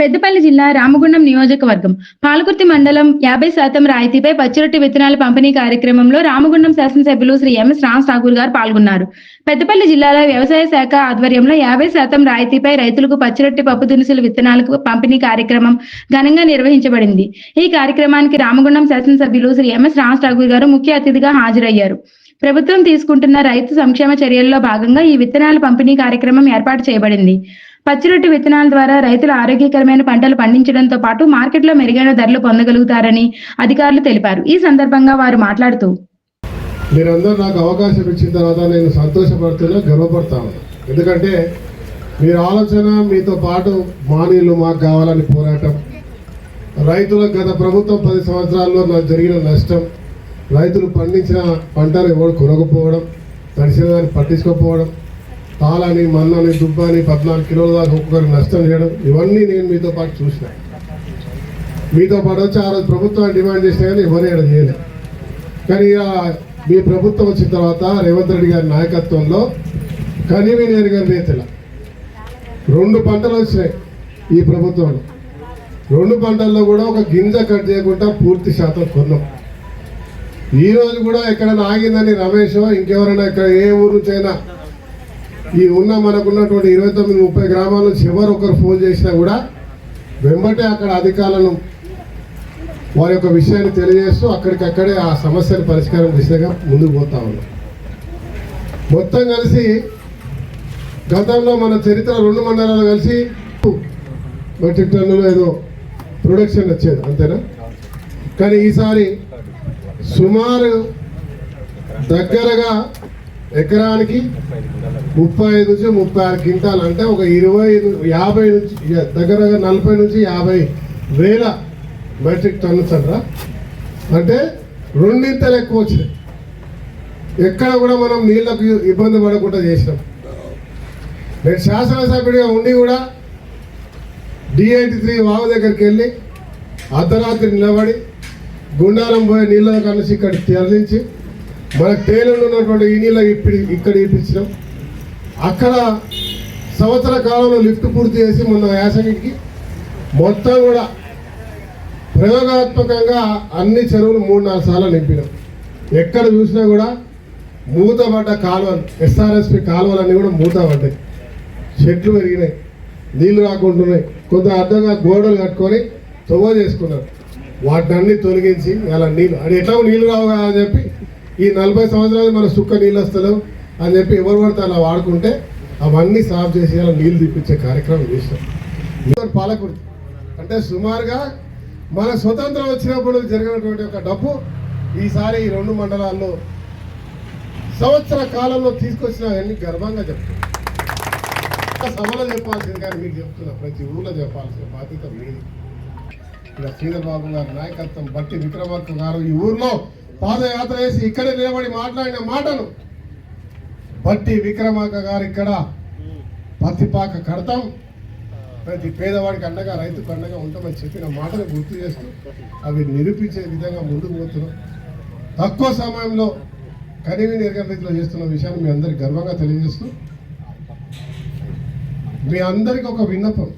పెద్దపల్లి జిల్లా రామగుండం నియోజకవర్గం. పాలకుర్తి మండలం యాభై శాతం రాయితీపై పచ్చిరొట్టి విత్తనాల పంపిణీ కార్యక్రమంలో రామగుండం శాసనసభ్యులు శ్రీ ఎంఎస్ రామ్ ఠాకూర్ గారు పాల్గొన్నారు. పెద్దపల్లి జిల్లాలో వ్యవసాయ శాఖ ఆధ్వర్యంలో యాభై శాతం రాయితీపై రైతులకు పచ్చిరొట్టి పప్పు దినుసులు విత్తనాలకు పంపిణీ కార్యక్రమం ఘనంగా నిర్వహించబడింది. ఈ కార్యక్రమానికి రామగుండం శాసనసభ్యులు శ్రీ ఎంఎస్ రామ్ ఠాకూర్ గారు ముఖ్య అతిథిగా హాజరయ్యారు. ప్రభుత్వం తీసుకుంటున్న రైతు సంక్షేమ చర్యల్లో భాగంగా ఈ విత్తనాల పంపిణీ కార్యక్రమం ఏర్పాటు చేయబడింది. పచ్చిరొట్టు విత్తనాల ద్వారా రైతులు ఆరోగ్యకరమైన పంటలు పండించడంతో పాటు మార్కెట్లో మెరుగైన ధరలు పొందగలుగుతారని అధికారులు తెలిపారు. ఈ సందర్భంగా వారు మాట్లాడుతూ మీరందరూ నాకు అవకాశం ఇచ్చిన తర్వాత నేను సంతోషపడుతున్నా గర్వపడతాను ఎందుకంటే మీరు ఆలోచన మీతో పాటు మానీయులు మాకు కావాలని పోరాటం రైతులకు గత ప్రభుత్వం పది సంవత్సరాల్లో నాకు జరిగిన నష్టం రైతులు పండించిన పంటలు ఎవరు కొనకపోవడం తడిసిన దాన్ని పట్టించుకోకపోవడం తాళని మన్నని దుబ్బని పద్నాలుగు కిలోల దాకా ఒక్కొక్కరు నష్టం చేయడం ఇవన్నీ నేను మీతో పాటు చూసిన. మీతో పాటు వచ్చి ఆ రోజు ప్రభుత్వాన్ని డిమాండ్ చేసినా కానీ ఎవరు ఇక్కడ చేయలేదు కానీ ఇక మీ ప్రభుత్వం వచ్చిన తర్వాత రేవంత్ రెడ్డి గారి నాయకత్వంలో కనివి నేను గారి రెండు పంటలు వచ్చినాయి ఈ ప్రభుత్వంలో. రెండు పంటల్లో కూడా ఒక గింజ కట్ చేయకుండా పూర్తి శాతం కొన్నాం. ఈ రోజు కూడా ఎక్కడైనా ఆగిందని రమేష్ ఇంకెవరైనా ఇక్కడ ఏ ఊరు నుంచి అయినా ఈ ఉన్న మనకున్నటువంటి ఇరవై తొమ్మిది ముప్పై గ్రామాల నుంచి ఎవరు ఒకరు ఫోన్ చేసినా కూడా వెంబటే అక్కడ అధికారులను వారి యొక్క విషయాన్ని తెలియజేస్తూ అక్కడికక్కడే ఆ సమస్యను పరిష్కారం దిశగా ముందుకు పోతా ఉన్నాం. మొత్తం కలిసి గతంలో మన చరిత్ర రెండు మండలాలు కలిసి మెట్రిక్ టన్నులు ఏదో ప్రొడక్షన్ వచ్చేది అంతేనా? కానీ ఈసారి సుమారు దగ్గరగా ఎకరానికి ముప్పై ఐదు నుంచి ముప్పై ఆరు క్వింటాలు. అంటే ఒక ఇరవై యాభై నుంచి దగ్గర నలభై నుంచి యాభై వేల మెట్రిక్ టన్నుస్ అంటారా అంటే రెండింతలు ఎక్కువ వచ్చినాయి. ఎక్కడ కూడా మనం నీళ్ళకు ఇబ్బంది పడకుండా చేసినాం. నేను శాసనసభ్యుడిగా ఉండి కూడా డిఐటి త్రీ వాగు దగ్గరికి వెళ్ళి అర్ధరాత్రి నిలబడి గుండారం పోయే నీళ్ళ కలిసి ఇక్కడ తరలించి మన తేలుండి ఉన్నటువంటి ఈ నీళ్ళ ఇప్పుడు ఇక్కడ ఇప్పించినాం. అక్కడ సంవత్సర కాలంలో లిఫ్ట్ పూర్తి చేసి మొన్న యాసంగికి మొత్తం కూడా ప్రయోగాత్మకంగా అన్ని చెరువులు మూడు నాలుగు సార్లు నింపినాం. ఎక్కడ చూసినా కూడా మూతపడ్డ కాలువలు ఎస్ఆర్ఎస్పి కాలువలన్నీ కూడా మూత పడ్డాయి చెట్లు పెరిగినాయి నీళ్ళు రాకుంటున్నాయి. కొంత అర్థంగా గోడలు కట్టుకొని తొవ్వ చేసుకున్నారు. వాటిని అన్ని తొలగించి అలా నీళ్ళు అది ఎట్లా నీళ్ళు రావు కదా అని చెప్పి ఈ నలభై సంవత్సరాలు మన సుక్క నీళ్ళు వస్తలేవు అని చెప్పి ఎవరు పడితే అలా వాడుకుంటే అవన్నీ సాఫ్ చేసి అలా నీళ్ళు తీపించే కార్యక్రమం చేసినాం పాలకుడు అంటే సుమారుగా మన స్వతంత్రం వచ్చినప్పుడు జరిగినటువంటి ఒక డబ్బు ఈసారి ఈ రెండు మండలాల్లో సంవత్సర కాలంలో తీసుకొచ్చినవన్నీ గర్వంగా చెప్తున్నాను సభలో చెప్పాల్సింది కానీ మీకు చెప్తున్నా ప్రతి ఊళ్ళో చెప్పాల్సిన బాధ్యత మీది. ఇలా శ్రీధర్ బాబు గారి నాయకత్వం బట్టి విక్రమార్క గారు ఈ ఊర్లో పాదయాత్ర చేసి ఇక్కడే నిలబడి మాట్లాడిన మాటను బట్టి విక్రమాక గారు ఇక్కడ పత్తిపాక కడతాం. ప్రతి పేదవాడికి అండగా రైతు అండగా ఉంటామని చెప్పిన మాటను గుర్తు చేస్తూ అవి నిరూపించే విధంగా ముందుకు పోతున్నాం. తక్కువ సమయంలో కనివి నిర్గమితిలో చేస్తున్న విషయాన్ని మీ అందరికి గర్వంగా తెలియజేస్తూ మీ అందరికి ఒక విన్నపం.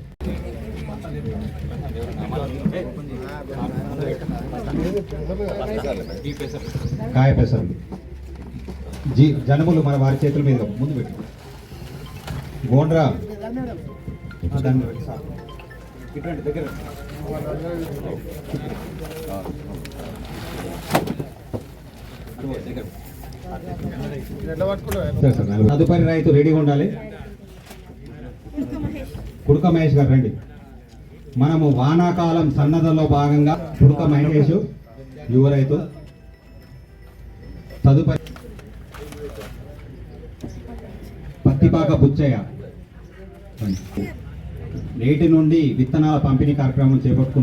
కాయ పెసరు. జీ జనములు మన వారి చేతుల మీద. ముందు పెట్టి. గోండ్రా. ఇటువంటి దగ్గర తదుపరి రైతు రెడీగా ఉండాలి. కుడుక మహేష్ గారు రండి. మనము వానాకాలం సన్నదలో భాగంగా కుడుక మహేష్ యువ రైతు తదుపరి పత్తిపాక బుచ్చయ్య. నేటి నుండి విత్తనాల పంపిణీ కార్యక్రమం చేపట్టుకున్నాం